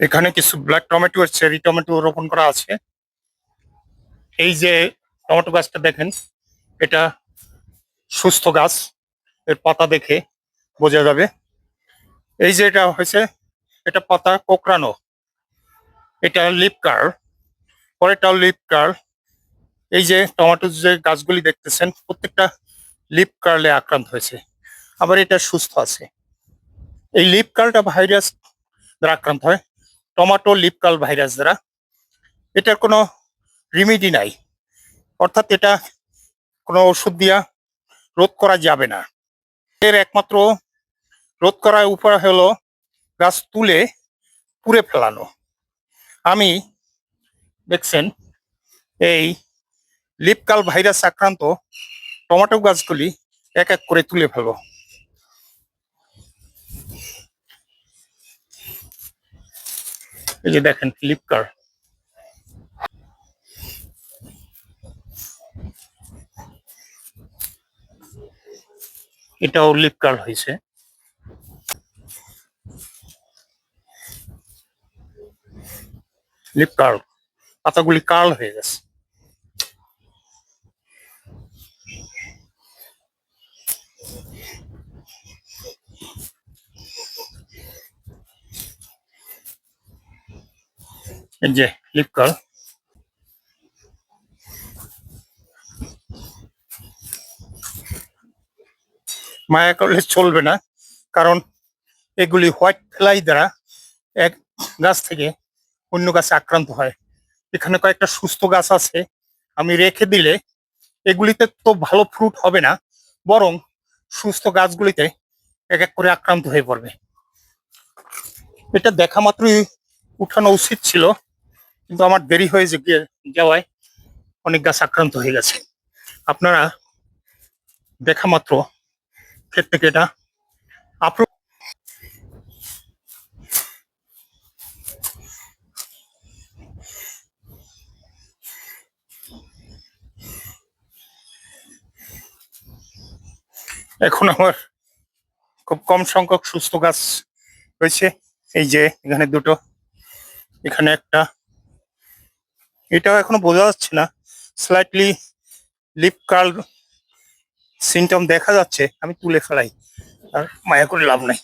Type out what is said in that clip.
এখানে কিছু black tomato আর চেরি টমেটো রোপণ করা আছে। এই যে টমেটো গাছটা দেখেন, এটা সুস্থ গাছ, এর পাতা দেখে বোঝা যাবে। এই যে এটা হয়েছে, এটা পাতা কোকড়ানো। এটা লিপ কার পরেরটাও লিপ কার এই যে টমেটো যে গাছগুলি দেখতেছেন, প্রত্যেকটা লিপ কার্লে আক্রান্ত হয়েছে। আবার এটা সুস্থ আছে। এই লিপ কার্লটা ভাইরাস দ্বারা আক্রান্ত হয়। টমেটো লিপ কার্ল ভাইরাস দ্বারা এটার কোনো রিমিডি নাই। অর্থাৎ এটা কোনো ওষুধ দিয়া রোধ করা যাবে না। এর একমাত্র রোধ করার উপায় হলো গাছ তুলে পুড়ে ফেলানো। আমি, দেখছেন, এই লিপকাল ভাইরাস আক্রান্ত টমেটো গাছগুলি এক এক করে তুলে ফেলব। এই যে দেখেন ফ্লিপকার এটাও লিপকার হয়েছে। লিপ পাতাগুলি কার্ল হয়ে গেছে। এই যে লিপ কার্ল মায়া করলে চলবে না, কারণ এগুলি হোয়াইট ফ্লাই দ্বারা এক গাছ থেকে অন্য গাছে আক্রান্ত হয়। এখানে কয়েকটা সুস্থ গাছ আছে, আমি রেখে দিলে এগুলিতে তো ভালো ফ্রুট হবে না, বরং সুস্থ গাছগুলিতে এক এক করে আক্রান্ত হয়ে পড়বে। এটা দেখা মাত্রই উঠানো উচিত ছিল। কিন্তু আমার দেরি হয়ে গিয়ে যাওয়ায় অনেক গাছ আক্রান্ত হয়ে গেছে। আপনারা দেখা মাত্র ক্ষেত থেকে এটা এখন আমার খুব কম সংখ্যক সুস্থ গাছ রয়েছে। এই যে এখানে দুটো, এখানে একটা এটাও এখনও বোঝা যাচ্ছে না। স্লাইটলি লিপ কার্ল সিনটম দেখা যাচ্ছে, আমি তুলে ফেলাই। আর মায়া করে লাভ নাই।